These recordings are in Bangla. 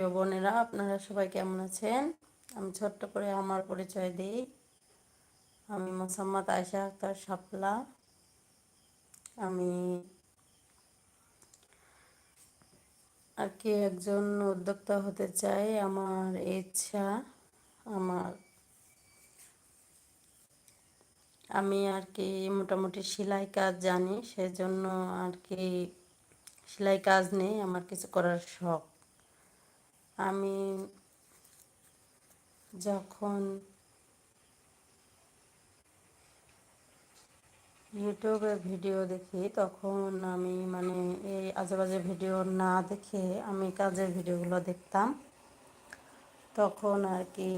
প্রিয় বোনেরা, আপনারা সবাই কেমন আছেন? আমি ছোট্ট করে আমার পরিচয় দিই। আমি মোসাম্মদ আয়সা আক্তার শাপলা। আমি আর কি একজন উদ্যোক্তা হতে চাই। আমার ইচ্ছা, আমার আমি আর কি মোটামুটি সেলাই কাজ জানি, সেজন্য আর কি সেলাই কাজ নেই, আমার কিছু করার শখ। আমি যখন ইউটিউবে ভিডিও দেখি, তখন আমি মানে এই আজেবাজে ভিডিও না দেখে আমি কাজের ভিডিওগুলো দেখতাম। তখন আর কি,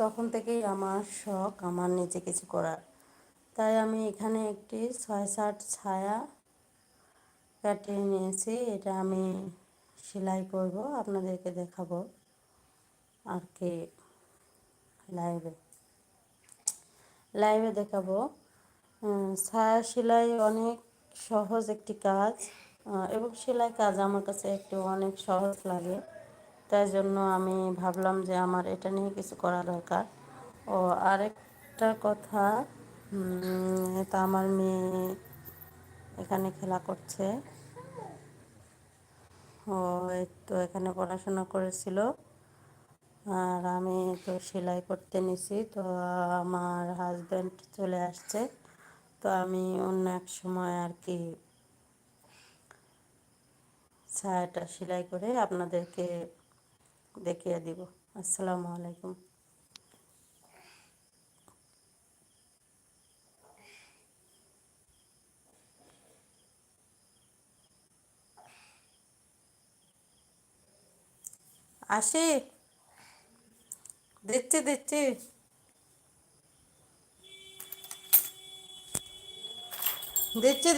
তখন থেকেই আমার শখ আমার নিজে কিছু করার। তাই আমি এখানে একটি ছয় ষাট ছায়া কাটিয়ে নিয়েছি। এটা আমি সেলাই করব, আপনাদেরকে দেখাবো আর কি লাইভে লাইভে দেখাবো। ছায়া সেলাই অনেক সহজ একটি কাজ এবং সেলাই কাজ আমার কাছে একটু অনেক সহজ লাগে। তাই জন্য আমি ভাবলাম যে আমার এটা নিয়ে কিছু করা দরকার। ও, আরেকটা কথা তা আমার মেয়ে এখানে খেলা করছে। তো এখানে পড়াশোনা করেছিল। আর আমি তো সেলাই করতে নিছি, তো আমার হাজব্যান্ড চলে আসছে। তো আমি অন্য এক সময় আর কি ছায়াটা সেলাই করে আপনাদেরকে দেখিয়ে দিব। আসসালামু আলাইকুম। আসি। দেখছে দেখছে। দিচ্ছি